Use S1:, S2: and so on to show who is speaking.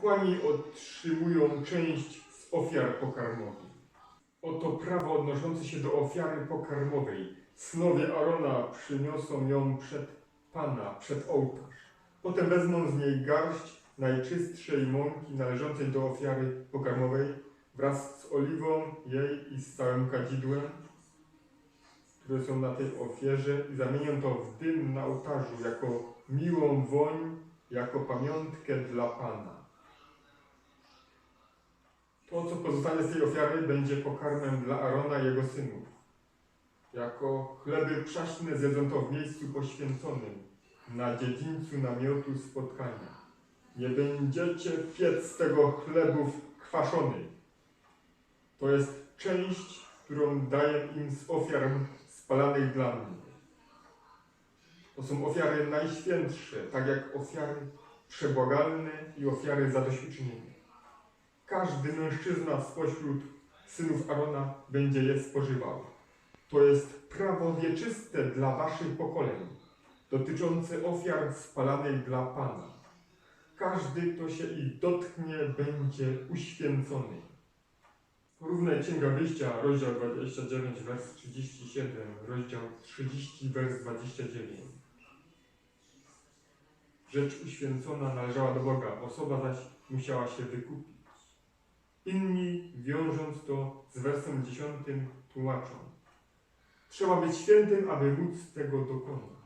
S1: Kapłani otrzymują część z ofiar pokarmowych. Oto prawo odnoszące się do ofiary pokarmowej. Synowie Arona przyniosą ją przed Pana, przed ołtarz. Potem wezmą z niej garść najczystszej mąki należącej do ofiary pokarmowej wraz z oliwą jej i z całym kadzidłem, które są na tej ofierze i zamienią to w dym na ołtarzu jako miłą woń, jako pamiątkę dla Pana. Pozostanie z tej ofiary, będzie pokarmem dla Arona i jego synów. Jako chleby przaśne zjedzą to w miejscu poświęconym, na dziedzińcu namiotu spotkania. Nie będziecie piec tego chlebów kwaszony. To jest część, którą daję im z ofiar spalanych dla mnie. To są ofiary najświętsze, tak jak ofiary przebłagalne i ofiary zadośćuczynienia. Każdy mężczyzna spośród synów Arona będzie je spożywał. To jest prawo wieczyste dla waszych pokoleń, dotyczące ofiar spalanych dla Pana. Każdy, kto się ich dotknie, będzie uświęcony. Równe Księga Wyjścia, rozdział 29, wers 37, rozdział 30, wers 29. Rzecz uświęcona należała do Boga, osoba zaś musiała się wykupić. Inni, wiążąc to z wersem 10, tłumaczą. Trzeba być świętym, aby móc tego dokonać.